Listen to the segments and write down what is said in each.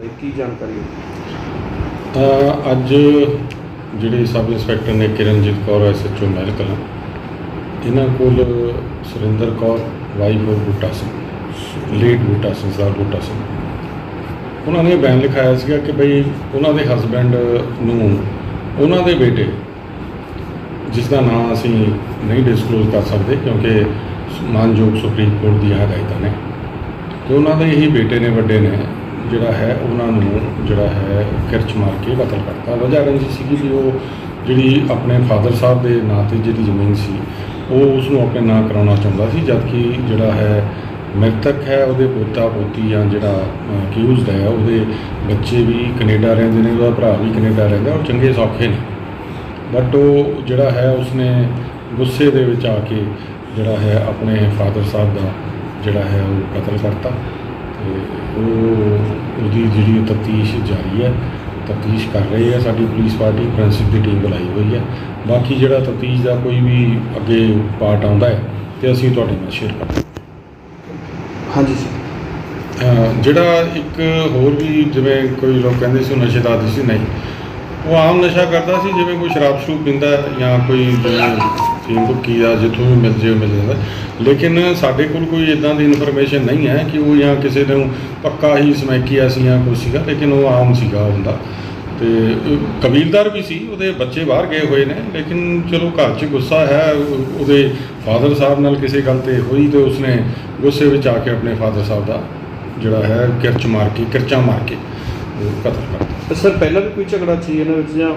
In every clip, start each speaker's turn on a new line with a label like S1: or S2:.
S1: ਕੀ ਜਾਣਕਾਰੀ
S2: ਅੱਜ ਜਿਹੜੇ ਸਬ ਇੰਸਪੈਕਟਰ ਨੇ ਕਿਰਨਜੀਤ ਕੌਰ ਐਸਐਚਓ ਮਹਿਲ ਕਲਾਂ, ਇਹਨਾਂ ਕੋਲ Surinder Kaur, wife of Buta Singh late Buta Singh Sardar Buta Singh. ਉਹਨਾਂ ਨੇ ਬਿਆਨ ਲਿਖਾਇਆ ਸੀਗਾ ਕਿ ਭਈ ਉਹਨਾਂ ਦੇ ਹਸਬੈਂਡ ਨੂੰ ਉਹਨਾਂ ਦੇ ਬੇਟੇ, ਜਿਸ ਦਾ ਨਾਮ ਅਸੀਂ ਨਹੀਂ ਡਿਸਕਲੋਜ਼ ਕਰ ਸਕਦੇ ਕਿਉਂਕਿ ਮਾਨਯੋਗ ਸੁਪਰੀਮ ਕੋਰਟ ਦੀਆਂ ਹਦਾਇਤਾਂ ਨੇ, ਤੇ ਉਹਨਾਂ ਦੇ ਹੀ ਬੇਟੇ ਨੇ, ਵੱਡੇ ਨੇ ਜਿਹੜਾ ਹੈ, ਉਹਨਾਂ ਨੂੰ ਜਿਹੜਾ ਹੈ, ਕਿਰਚ ਮਾਰ ਕੇ ਕਤਲ ਕਰਤਾ। ਵਜ੍ਹਾ ਰੰਜੀ ਸੀਗੀ ਵੀ ਉਹ ਜਿਹੜੀ ਆਪਣੇ ਫਾਦਰ ਸਾਹਿਬ ਦੇ ਨਾਂ ਤੇ ਜਿਹੜੀ ਜ਼ਮੀਨ ਸੀ, ਉਹ ਉਸ ਨੂੰ ਆਪਣੇ ਨਾਂ ਕਰਾਉਣਾ ਚਾਹੁੰਦਾ ਸੀ, ਜਦਕਿ ਜਿਹੜਾ ਹੈ, ਮ੍ਰਿਤਕ ਹੈ, ਉਹਦੇ ਪੋਤਾ, ਪੋਤੀ ਜਾਂ ਜਿਹੜਾ ਅਕਿਊਜ਼ਡ ਹੈ, ਉਹਦੇ ਬੱਚੇ ਵੀ ਕੈਨੇਡਾ ਰਹਿੰਦੇ ਨੇ, ਉਹਦਾ ਭਰਾ ਵੀ ਕੈਨੇਡਾ ਰਹਿੰਦਾ, ਉਹ ਚੰਗੇ ਸੌਖੇ ਨੇ। ਬਟ ਉਹ ਜਿਹੜਾ ਹੈ, ਉਸਨੇ ਗੁੱਸੇ ਦੇ ਵਿੱਚ ਆ ਕੇ ਜਿਹੜਾ ਹੈ, ਆਪਣੇ ਫਾਦਰ ਸਾਹਿਬ ਦਾ ਜਿਹੜਾ ਹੈ, ਉਹ ਕਤਲ ਕਰਤਾ। ਤੇ ਉਹ ਉਹਦੀ ਜਿਹੜੀ ਤਫਤੀਸ਼ ਜਾਰੀ ਹੈ ਤਫਤੀਸ਼ ਕਰ ਰਹੀ ਹੈ ਸਾਡੀ ਪੁਲਿਸ ਪਾਰਟੀ ਫੋਰੈਂਸਿਕ ਦੀ ਟੀਮ ਬੁਲਾਈ ਹੋਈ ਹੈ। ਬਾਕੀ ਜਿਹੜਾ ਤਫਤੀਸ਼ ਦਾ ਕੋਈ ਵੀ ਅੱਗੇ ਪਾਰਟ ਆਉਂਦਾ ਹੈ ਤੇ ਅਸੀਂ ਤੁਹਾਡੇ ਨਾਲ ਸ਼ੇਅਰ ਕਰਾਂਗੇ
S1: ਹਾਂਜੀ ਸਰ
S2: ਜਿਹੜਾ ਇੱਕ ਹੋਰ ਵੀ ਜਿਵੇਂ ਕੋਈ ਲੋਕ ਕਹਿੰਦੇ ਸੀ ਨਸ਼ੇ ਦਾ ਆਦੀ ਸੀ ਨਹੀਂ। ਉਹ ਆਮ ਨਸ਼ਾ ਕਰਦਾ ਸੀ ਜਿਵੇਂ ਕੋਈ ਸ਼ਰਾਬ ਸ਼ਰੂਬ ਪੀਂਦਾ ਜਾਂ ਕੋਈ ਜਿਵੇਂ ਭੁੱਕੀ ਆ ਜਿੱਥੋਂ ਵੀ ਮਿਲ ਜੇ ਮਿਲ ਜਾਂਦਾ। ਲੇਕਿਨ ਸਾਡੇ ਕੋਲ ਕੋਈ ਇਦਾਂ ਦੀ ਇਨਫੋਰਮੇਸ਼ਨ ਨਹੀਂ ਹੈ ਕਿ ਉਹ ਜਾਂ ਕਿਸੇ ਨੂੰ ਪੱਕਾ ਹੀ ਸਮੈਕੀਆ ਸੀ ਜਾਂ ਕੁਛ ਸੀਗਾ, ਲੇਕਿਨ ਉਹ ਆਮ ਸੀਗਾ ਹੁੰਦਾ। ਤੇ ਕਬੀਲਦਾਰ ਵੀ ਸੀ, ਉਹਦੇ ਬੱਚੇ ਬਾਹਰ ਗਏ ਹੋਏ ਨੇ, ਲੇਕਿਨ ਚਲੋ ਘਰ 'ਚ ਗੁੱਸਾ ਹੈ, ਉਹਦੇ ਫਾਦਰ ਸਾਹਿਬ ਨਾਲ ਕਿਸੇ ਗੱਲ ਤੇ ਹੋਈ ਤੇ ਉਸਨੇ ਗੁੱਸੇ ਵਿੱਚ ਆ ਕੇ ਆਪਣੇ ਫਾਦਰ ਸਾਹਿਬ ਦਾ ਜਿਹੜਾ ਹੈ, ਕਿਰਚ ਮਾਰ ਕੇ, ਕਿਰਚਾਂ ਮਾਰ ਕੇ, ਉਹ ਕਤਲ ਕਰਤਾ
S1: ਸਰ, ਪਹਿਲਾਂ ਵੀ ਕੋਈ ਝਗੜਾ ਸੀ ਇਹਨਾਂ ਵਿੱਚ ਜਾਂ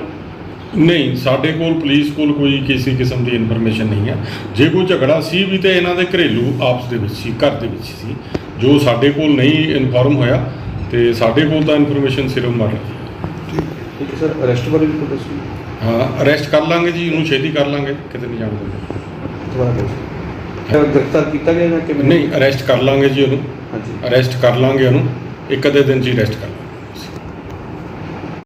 S2: ਨਹੀਂ ਸਾਡੇ ਕੋਲ ਪੁਲਿਸ ਕੋਲ ਕੋਈ ਕਿਸੇ ਕਿਸਮ ਦੀ ਇਨਫੋਰਮੇਸ਼ਨ ਨਹੀਂ ਹੈ। ਜੇ ਕੋਈ ਝਗੜਾ ਸੀ ਵੀ ਤੇ ਇਹਨਾਂ ਦੇ ਘਰੇਲੂ ਆਪਸ ਦੇ ਵਿੱਚ ਸੀ ਘਰ ਦੇ ਵਿੱਚ ਸੀ ਜੋ ਸਾਡੇ ਕੋਲ ਨਹੀਂ ਇਨਫੋਰਮ ਹੋਇਆ ਤੇ ਸਾਡੇ ਕੋਲ ਤਾਂ ਇਨਫੋਰਮੇਸ਼ਨ ਸਿਰਫ ਮਰਡਰ।
S1: ਠੀਕ ਸਰ ਅਰੈਸਟ ਬਾਰੇ ਵੀ ਕੋਈ ਦੱਸੋ?
S2: ਹਾਂ ਅਰੈਸਟ ਕਰ ਲਾਂਗੇ ਜੀ ਇਹਨੂੰ ਛੇਤੀ ਕਰ ਲਾਂਗੇ ਕਿਤੇ ਨਹੀਂ ਜਾਣ ਦਿੰਦੇ।
S1: ਦੁਬਾਰਾ ਗ੍ਰਿਫਤਾਰ ਕੀਤਾ ਗਿਆ ਜਾਂ ਕਿਵੇਂ?
S2: ਨਹੀਂ ਅਰੈਸਟ ਕਰ ਲਾਂਗੇ ਜੀ ਉਹਨੂੰ।
S1: ਹਾਂਜੀ।
S2: ਅਰੈਸਟ ਕਰ ਲਾਂਗੇ ਉਹਨੂੰ। ਇੱਕ ਅੱਧੇ ਦਿਨ ਹੀ ਅਰੈਸਟ ਕਰ